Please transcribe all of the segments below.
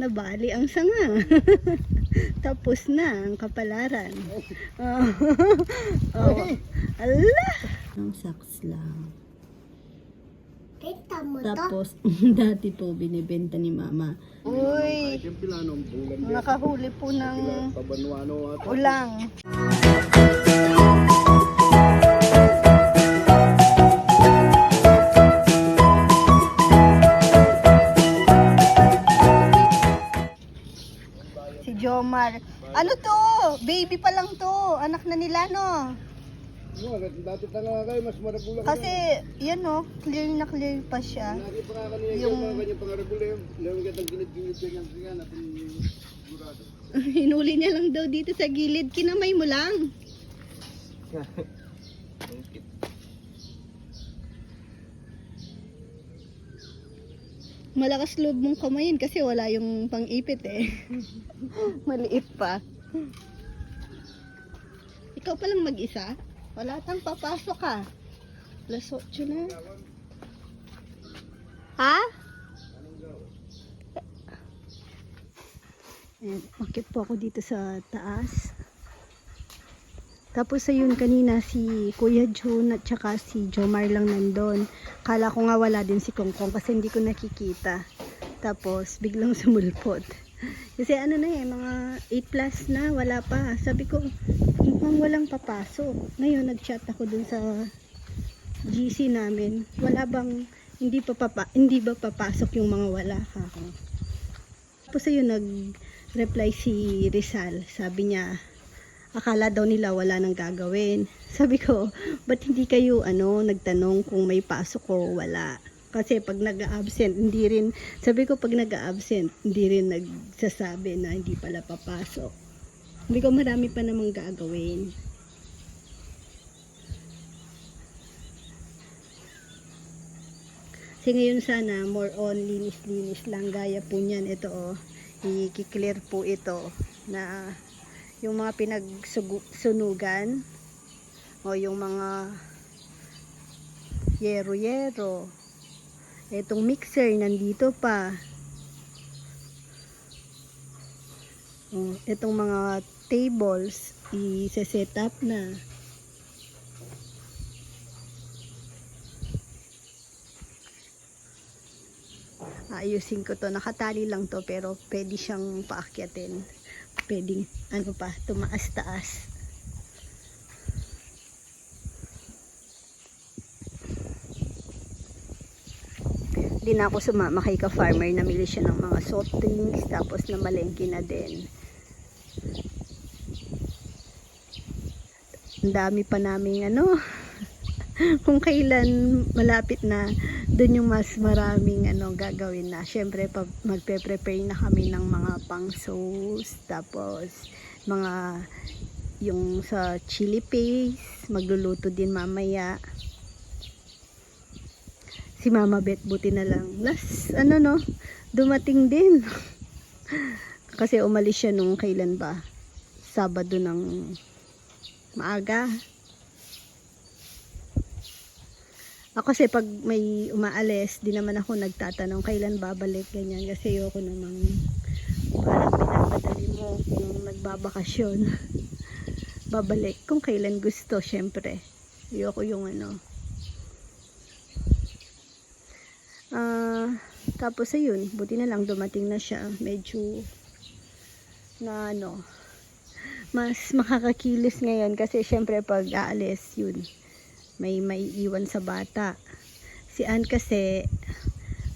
Nabali ang sanga. Tapos na ang kapalaran. Oh. oh. Ala! Ang saks lang. Kita mo to. Tapos, dati po binibenta ni mama. Uy! Nakahuli po ng ulang. Ano to? Baby pa lang to. Anak na nila, no? Ano, dati pa nga kayo, mas marabulang Kasi, yan no, clear na clear pa siya. Lagi pa nga kanina Yung- yung mga kanyang pangarabula yung Lewang kitang ginid-ginid ganyan ganyan at sigurado. Hinuli niya lang daw dito sa gilid. Kinamay mo lang. Malakas loob mong kamayin kasi wala yung pang-ipit eh. Maliit pa. Ikaw pa lang mag-isa? Wala tang papasok ka. Alas 8 na. Ha? Ayan, Makit po ako dito sa taas. Tapos ayun kanina si Kuya Jun at saka si Jomar lang nandun. Kala ko nga wala din si Kongkong kasi hindi ko nakikita. Tapos biglang sumulpot. Kasi ano na eh, mga 8 plus na, wala pa. Sabi ko, mukhang walang papasok. Ngayon nag-chat ako dun sa GC namin. Wala bang, hindi pa papa, hindi ba papasok yung mga wala ka Tapos ayun, nag-reply si Rizal. Sabi niya, akala daw nila wala nang gagawin. Sabi ko, ba't hindi kayo ano, nagtanong kung may pasok o wala? Kasi pag nag-absent, hindi rin, sabi ko pag nag-absent, hindi rin nagsasabi na hindi pala papasok. Sabi ko marami pa namang gagawin. Kasi ngayon sana, more on linis-linis lang. Gaya po niyan, ito oh, i-clear po ito na yung mga pinagsunugan o yung mga yero-yero. Itong mixer nandito pa. Oh, itong mga tables i-set up na. Ayusin ko to. Nakatali lang to pero pwede siyang paakyatin. Pwedeng ano pa, tumaas-taas. Di na ako sumama kay ka-farmer. Namili siya ng mga soft drinks tapos na malengke na din. Ang dami pa naming ano, kung kailan malapit na doon yung mas maraming ano gagawin na. Syempre pa, magpe-prepare na kami ng mga pang sauce, tapos mga yung sa chili paste, magluluto din mamaya. Si Mama Bet buti na lang. Last ano no, dumating din. Kasi umalis siya nung kailan ba? Sabado ng maaga. Ako kasi pag may umaalis, di naman ako nagtatanong kailan babalik, ganyan. Kasi ayoko namang parang pinapadali mo kung nagbabakasyon. babalik kung kailan gusto, syempre. Ayoko yung ano. Ah, tapos ayun, buti na lang dumating na siya. Medyo na ano, mas makakakilos ngayon kasi syempre pag aalis, yun, may maiiwan sa bata. Si Ann kasi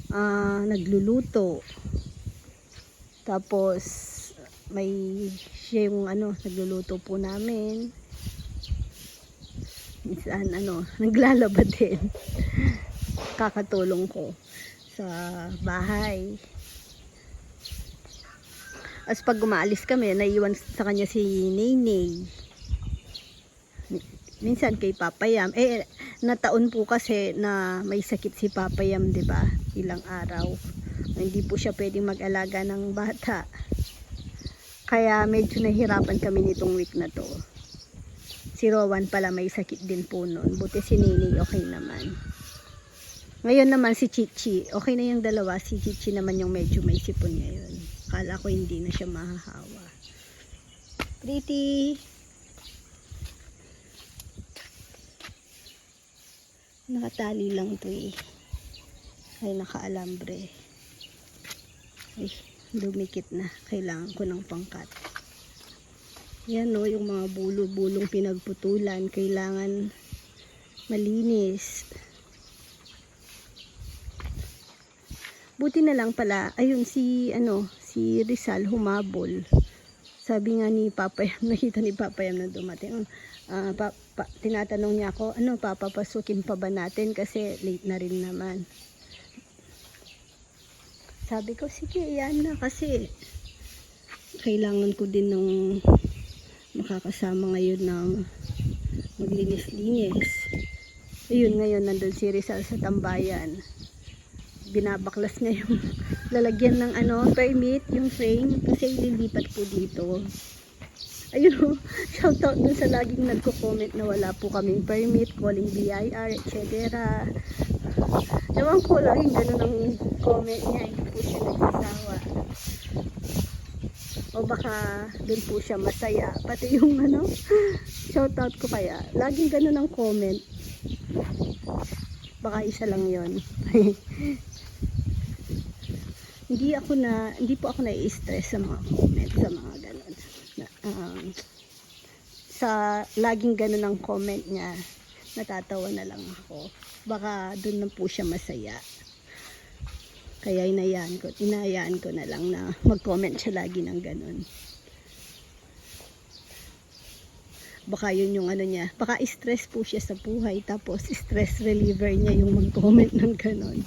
ah, nagluluto. Tapos may siya yung ano, nagluluto po namin. Minsan ano, naglalaba din. Kakatulong ko sa bahay. As pag gumaalis kami, naiwan sa kanya si Nenay minsan kay Papayam. Eh, nataon po kasi na may sakit si Papayam, di ba? Ilang araw. Hindi po siya pwedeng mag-alaga ng bata. Kaya medyo nahirapan kami nitong week na to. Si Rowan pala may sakit din po noon. Buti si Nini okay naman. Ngayon naman si Chichi, okay na yung dalawa. Si Chichi naman yung medyo may sipon ngayon. Akala ko hindi na siya mahahawa. Pretty! Nakatali lang to eh. Ay, nakaalambre. Ay, dumikit na. Kailangan ko ng pangkat. Yan no, yung mga bulo-bulong pinagputulan. Kailangan malinis. Buti na lang pala, ayun si, ano, si Rizal humabol. Sabi nga ni Papa Yam, nakita ni Papa Yam na dumating. ah, pa, pa- tinatanong niya ako, ano, papapasukin pa ba natin kasi late na rin naman. Sabi ko, sige, yan na kasi kailangan ko din ng makakasama ngayon ng maglinis-linis. Ayun, ngayon nandun si Rizal sa tambayan. Binabaklas niya yung lalagyan ng ano, permit, yung frame, kasi ililipat po dito. Ayun o, shout out dun sa laging nagko-comment na wala po kaming permit, calling BIR, etc. Ewan ko, laging ganun ang comment niya, hindi po siya nagsasawa. O baka dun po siya masaya. Pati yung ano, shout out ko kaya, laging ganun ang comment. Baka isa lang yon hindi ako na hindi po ako na-stress sa mga comment sa mga um, sa laging ganun ang comment niya natatawa na lang ako. Baka doon na po siya masaya. Kaya inayaan ko inayaan ko na lang na mag-comment siya lagi ng ganun. Baka yun yung ano niya baka stress po siya sa buhay tapos stress reliever niya yung mag-comment ng ganun.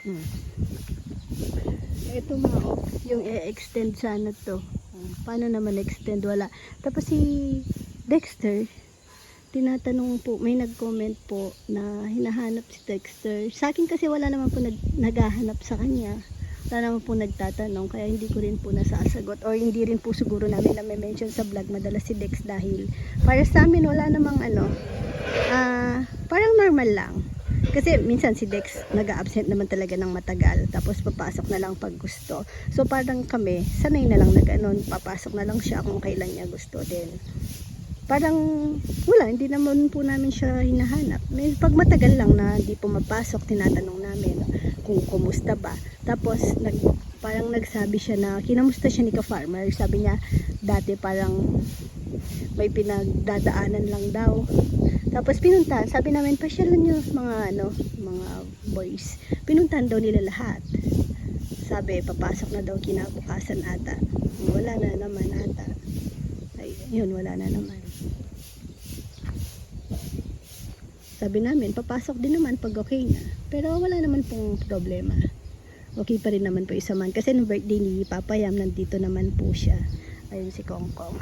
Hmm. Ito nga, oh, yung i-extend sana to. Paano naman extend? Wala. Tapos si Dexter, tinatanong po, may nag-comment po na hinahanap si Dexter. Sa akin kasi wala naman po nag, naghahanap sa kanya. Wala naman po nagtatanong, kaya hindi ko rin po nasasagot. Or hindi rin po siguro namin na mention sa vlog madalas si Dex dahil para sa amin wala namang ano, ah, parang normal lang. Kasi minsan si Dex nag-absent naman talaga ng matagal tapos papasok na lang pag gusto. So parang kami, sanay na lang na ganun, papasok na lang siya kung kailan niya gusto din. Parang wala, hindi naman po namin siya hinahanap. May, pag matagal lang na hindi pumapasok, tinatanong namin kung kumusta ba. Tapos nag, parang nagsabi siya na kinamusta siya ni ka-farmer. Sabi niya dati parang may pinagdadaanan lang daw. Tapos pinuntahan, sabi namin, pasyalan nyo mga ano, mga boys. Pinuntahan daw nila lahat. Sabi, papasok na daw kinabukasan ata. Wala na naman ata. Ay, yun, wala na naman. Sabi namin, papasok din naman pag okay na. Pero wala naman pong problema. Okay pa rin naman po isa man. Kasi nung birthday ni Papa Yam, nandito naman po siya. Ayun si Kong Kong.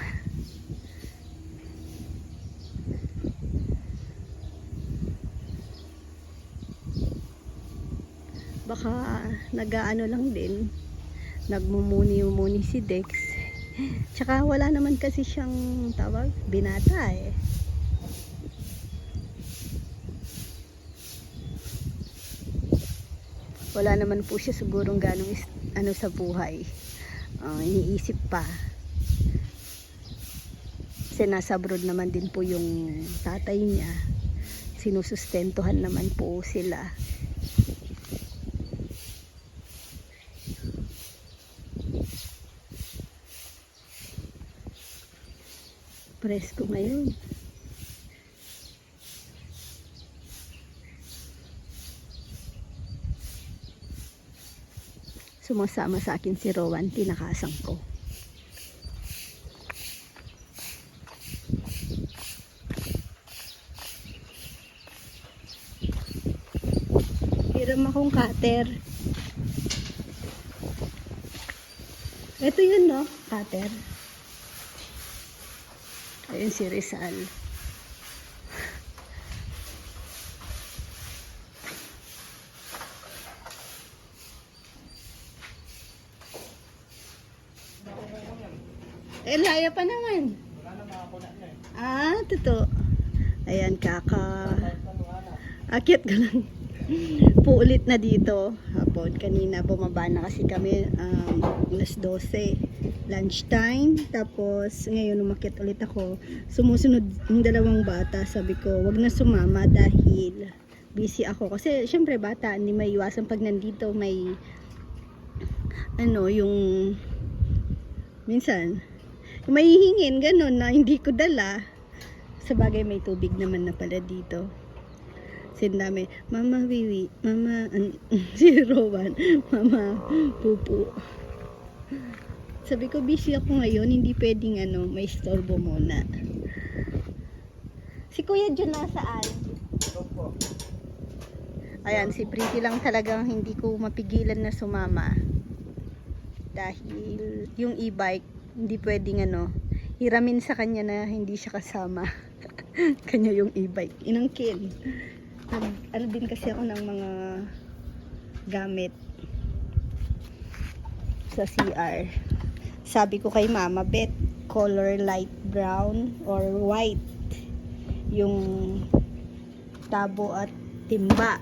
Baka nagaano lang din. Nagmumuni-muni si Dex. Tsaka wala naman kasi siyang tawag binata eh. Wala naman po siya sigurong ganong ano sa buhay. Ah, iniisip pa. Kasi nasa abroad naman din po yung tatay niya. Sinusustentuhan naman po sila presko ngayon. Sumasama sa akin si Rowan, tinakasan ko. Hiram akong cutter. Ito yun, no? Cutter. Ayun si Rizal. Eh, laya pa naman. Ah, totoo. Ayan, kaka. Akit ko lang. Puulit na dito. Hapon. Kanina bumaba na kasi kami um, alas 12. Lunchtime. Tapos ngayon umakit ulit ako. Sumusunod yung dalawang bata. Sabi ko, wag na sumama dahil busy ako. Kasi syempre bata, hindi may iwasan pag nandito may ano, yung minsan may hihingin ganun na hindi ko dala. Sa bagay may tubig naman na pala dito. Sindami, Mama Wiwi, Mama an, si Rowan, Mama Pupu. Sabi ko, busy ako ngayon, hindi pwedeng ano, may istorbo muna. Si Kuya Jun nasaan? Ayan, si Pretty lang talagang hindi ko mapigilan na sumama. Dahil yung e-bike, hindi pwedeng ano, hiramin sa kanya na hindi siya kasama. kanya yung e-bike. Inangkin. Ano din kasi ako ng mga gamit sa CR. Sabi ko kay Mama, bet color light brown or white yung tabo at timba.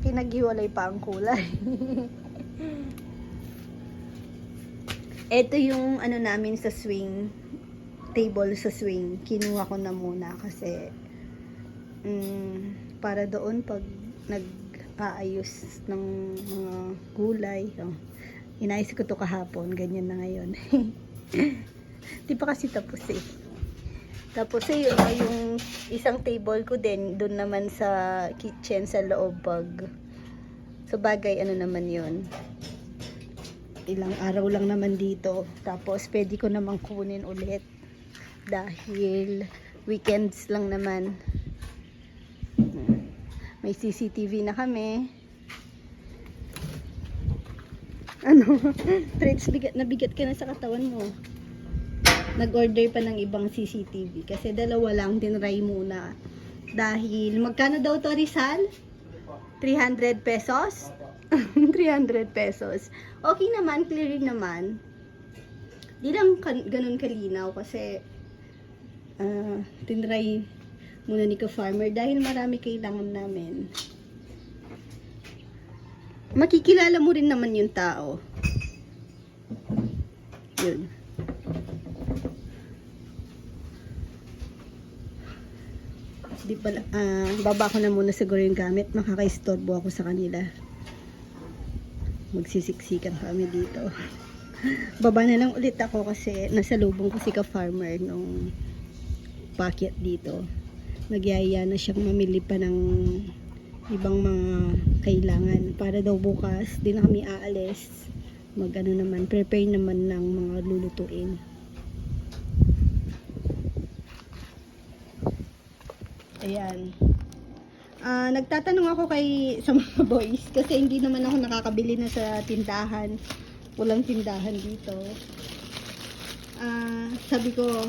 Pinaghiwalay pa ang kulay. Ito yung ano namin sa swing table sa swing. Kinuha ko na muna kasi mm, para doon pag nag-aayos ng mga gulay. Oh, inayos ko to kahapon. Ganyan na ngayon. Di pa kasi tapos eh. Tapos eh, yun, yung isang table ko din, doon naman sa kitchen, sa loob pag sa bagay, ano naman yun. Ilang araw lang naman dito. Tapos, pwede ko namang kunin ulit. Dahil, weekends lang naman. May CCTV na kami. Ano? Threads, bigat na bigat ka na sa katawan mo nag-order pa ng ibang CCTV kasi dalawa lang tinry muna dahil magkano daw to Rizal? 300 pesos? 300 pesos okay naman, clear naman di lang kan- ganun kalinaw kasi ah, tinry muna ni ka-farmer dahil marami kailangan namin makikilala mo rin naman yung tao yun di pala, ah, baba ko na muna siguro yung gamit, makakaistorbo ako sa kanila. Magsisiksikan kami dito. baba na lang ulit ako kasi nasa lubong ko si ka-farmer nung packet dito. Nagyaya na siyang mamili pa ng ibang mga kailangan para daw bukas, di na kami aalis. Mag ano naman, prepare naman ng mga lulutuin. Ayan. Ah, nagtatanong ako kay sa mga boys kasi hindi naman ako nakakabili na sa tindahan. Walang tindahan dito. Ah, sabi ko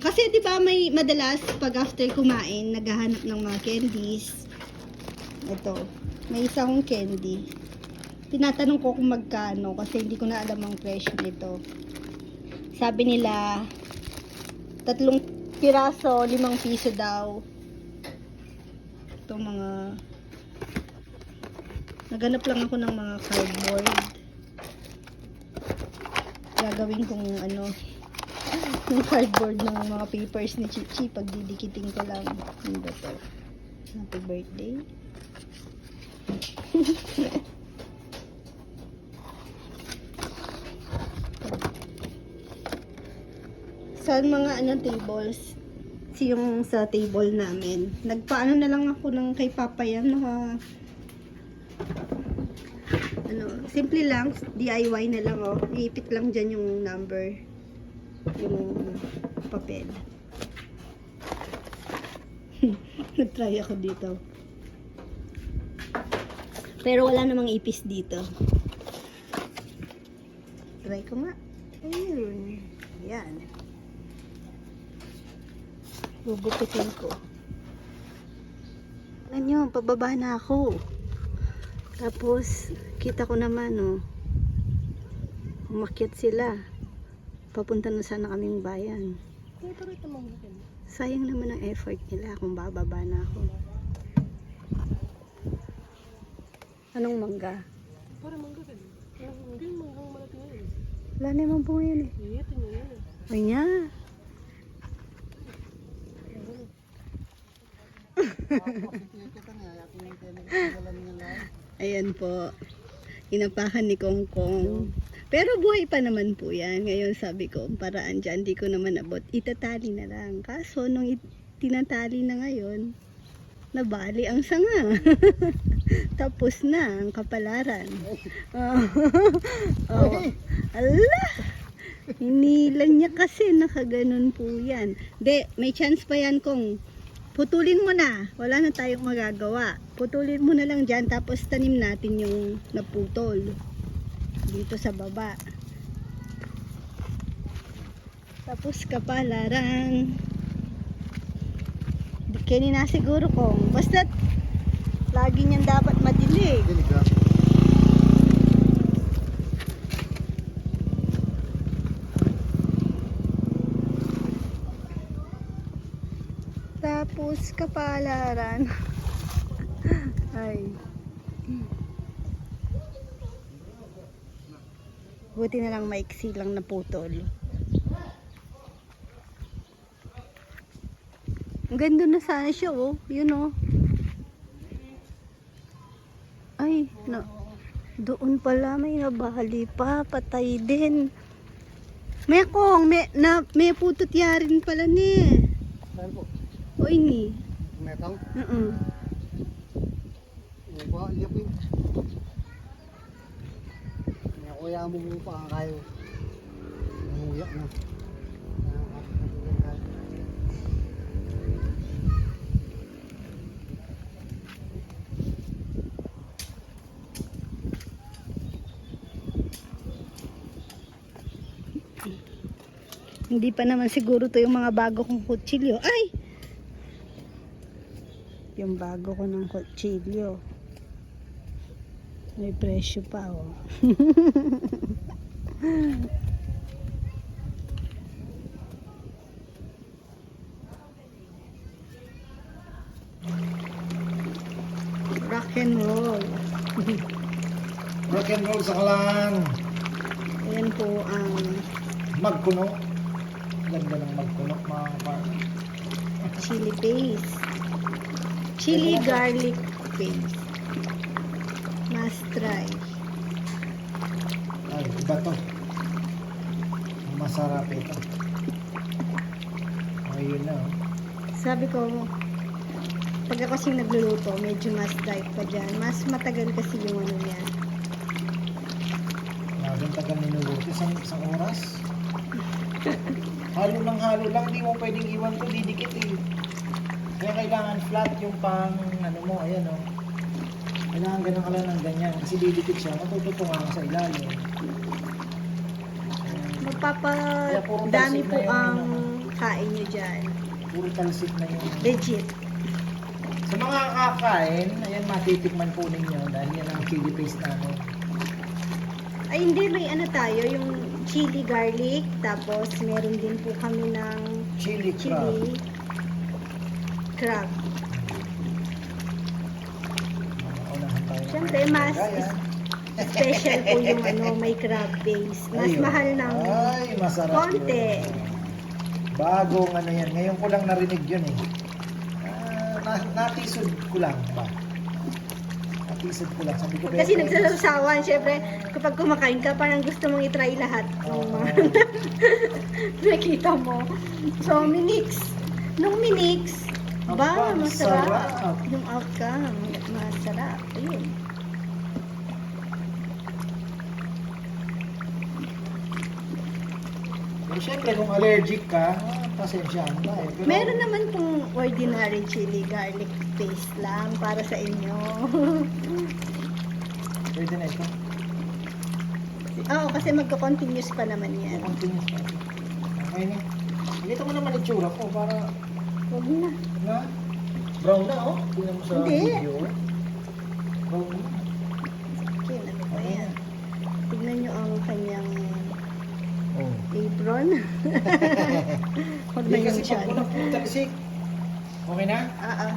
kasi 'di ba may madalas pag after kumain naghahanap ng mga candies. Ito, may isa akong candy. Tinatanong ko kung magkano kasi hindi ko na alam ang presyo nito. Sabi nila tatlong piraso, limang piso daw. Ito mga naganap lang ako ng mga cardboard. Gagawin kong ano yung cardboard ng mga papers ni Chichi pag didikitin ko lang. Ano ba to? Happy birthday. Sa mga ano tables. Si yung sa table namin. Nagpaano na lang ako ng kay Papa yan naka ano simple lang DIY na lang oh. Iipit lang dyan yung number yung papel. Nagtry ako dito pero wala namang ipis dito try ko nga ayun yan Bubukitin ko. Ano nyo, pababa na ako. Tapos, kita ko naman, oh. Umakyat sila. Papunta na sana kaming bayan. Sayang naman ang effort nila kung bababa na ako. Anong mangga? Para mangga din. Yung mangga, yung manggang malaki na yun. Wala naman bunga yun eh. Ito niya yun. eh. Ay niya. Yung. Ayan po. Inapakan ni Kong Kong. Pero buhay pa naman po yan. Ngayon sabi ko, paraan dyan, di ko naman abot. Itatali na lang. Kaso, nung tinatali na ngayon, nabali ang sanga. Tapos na ang kapalaran. Oh. oh. Ala! Hinilan niya kasi, nakaganon po yan. De, may chance pa yan kung putulin mo na. Wala na tayong magagawa. Putulin mo na lang dyan, tapos tanim natin yung naputol. Dito sa baba. Tapos kapalaran. Kini na siguro kung basta lagi niyan dapat madilig. Ka. Tapos kapalaran. Ay. Buti na lang maiksi lang na putol. Ang ganda na sana siya oh. Yun oh. Ay, na, doon pala may nabali pa. Patay din. May kong, may, na, may putot yarin pala ni. Saan po? O ini. Metang? Uh-uh. Ano ba? Liyapin. Kaya kuya mo mo pa kayo. Nanguyak na. Hindi pa naman siguro to yung mga bago kong kutsilyo. Ay! Yung bago ko ng kutsilyo. May presyo pa oh. Rock and roll. Rock and roll sa kalang. Ayan po ang Magkuno. Ganda ng magkuno mga kapar. chili paste. Chili garlic paste. Must try. Ay, iba to. Masarap ito. Ayun na. oh. Sabi ko, pag ako kasing nagluluto, medyo mas try pa dyan. Mas matagal kasi yung ano niya. Laging tagal minuluto. Isang, isang oras. halo lang halo lang. Hindi mo pwedeng iwan to. Didikit eh. Kaya kailangan flat yung pang ano mo. Ayan o. Oh. Kailangan ganun ka lang ng ganyan. Kasi didikit siya. Matututunga ka sa ilalim. Magpapadami talsik po ang ano. kain nyo dyan. Puro talsik na yung... Legit. Sa mga kakain, ayan matitikman po ninyo dahil yan ang chili paste namin. Ay hindi, may ano tayo, yung chili garlic. Tapos meron din po kami ng Chili crab. chili crab. Ng Siyempre, mas special po yung ano, may crab base. Mas Ayun. mahal ng Ay, masarap konti. yun. Bagong ano yan. Ngayon ko lang narinig yun eh. Ah, na, natisod ko lang ba? Natisod ko lang. Sabi ko, Kasi "Beto, nagsasawahan, syempre, kapag kumakain ka, parang gusto mong itry lahat. Ng mga nakita mo. So, minix. Nung minix, ba, Aba, masarap. sarap. Yung outcome, masarap. Ayun. Pero syempre, kung allergic ka, ah, pasensya na tayo. Pero, Meron naman pong ordinary chili garlic paste lang para sa inyo. Pwede na ito. Oo, kasi magko-continuous pa naman yan. Continuous pa. Okay na. Ganito mo naman itsura ko para Huwag na. na brown na oh. Tingnan mo sa Hindi. video. Brown na. Okay, ano ba yan? Tignan nyo ang kanyang. Apron. Hindi kasi siya. pag kulang po talisik. Okay na? Oo.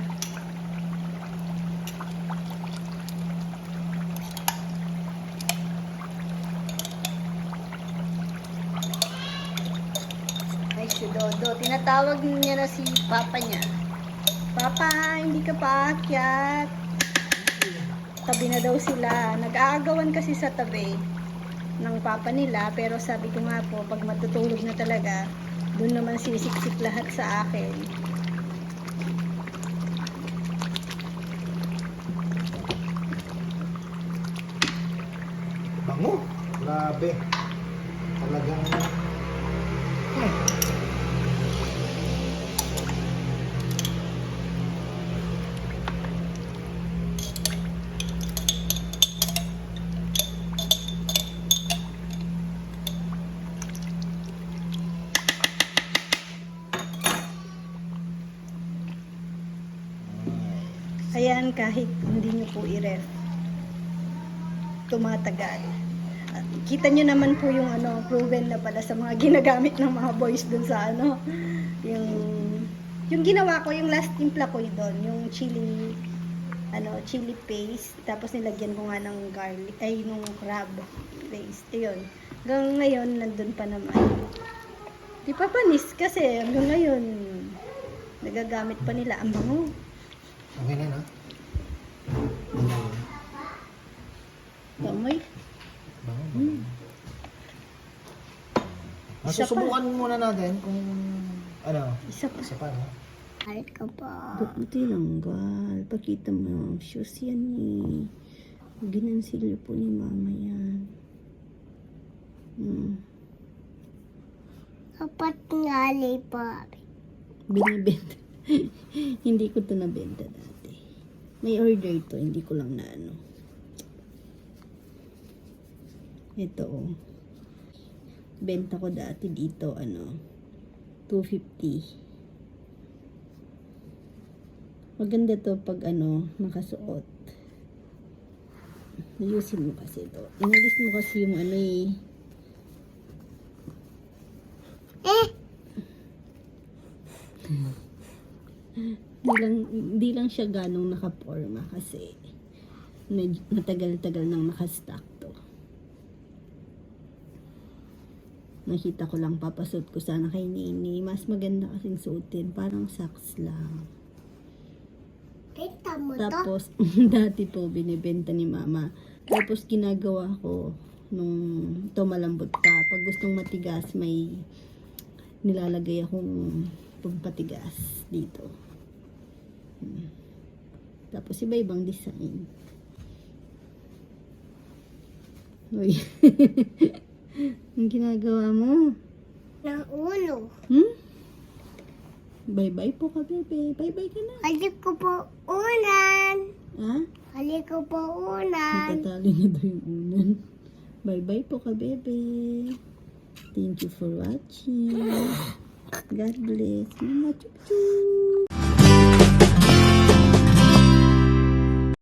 Ay, si Dodo. Tinatawag niya na si Papa niya. Papa, hindi ka paakyat. Tabi na daw sila. Nag-aagawan kasi sa tabi ng papa nila. Pero sabi ko nga po, pag matutulog na talaga, doon naman sisiksik lahat sa akin. Bango. Grabe. Talagang... Kahit hindi nyo po i-ref, tumatagal. At kita nyo naman po yung ano, proven na pala sa mga ginagamit ng mga boys dun sa ano, yung, yung ginawa ko, yung last timpla ko doon, yung chili, ano, chili paste, tapos nilagyan ko nga ng garlic, ay, nung crab paste, ayun. Hanggang ngayon, nandun pa naman. Di pa panis kasi hanggang ngayon, nagagamit pa nila. Ang bango. Okay na, no? Bamoy. Bango, Hmm. Isa pa. Masusubukan muna natin kung ano, Isa pa. isa pa, no? Ay ka pa. Ba't mo tinanggal? Pakita mo. Shoes yan eh. Ginansilyo po ni mama yan. Hmm. Dapat ngali pa. Binibenta. hindi ko to nabenta dati. May order to, hindi ko lang na ano. Ito oh. Benta ko dati dito, ano, 250. Maganda to pag ano, nakasuot. Ayusin mo kasi to. Inalis mo kasi yung ano. Eh, Hindi lang, hindi lang siya ganong nakaporma kasi matagal-tagal nang nakastock to. Nakita ko lang papasot ko sana kay Nini. Mas maganda kasing suotin. Parang socks lang. kita mo. Tapos, dati po binibenta ni mama. Tapos ginagawa ko nung ito malambot pa. Pag gustong matigas, may nilalagay akong pampatigas dito. Tapos iba-ibang design. Uy. Ang ginagawa mo? Ng ulo. Hmm? Bye-bye po ka, bebe. Bye-bye ka na. Halik ko po unan. Ha? Halik ko po unan. Natatali niya daw yung unan. Bye-bye po ka, bebe. Thank you for watching. God bless. Mama, chup-chup.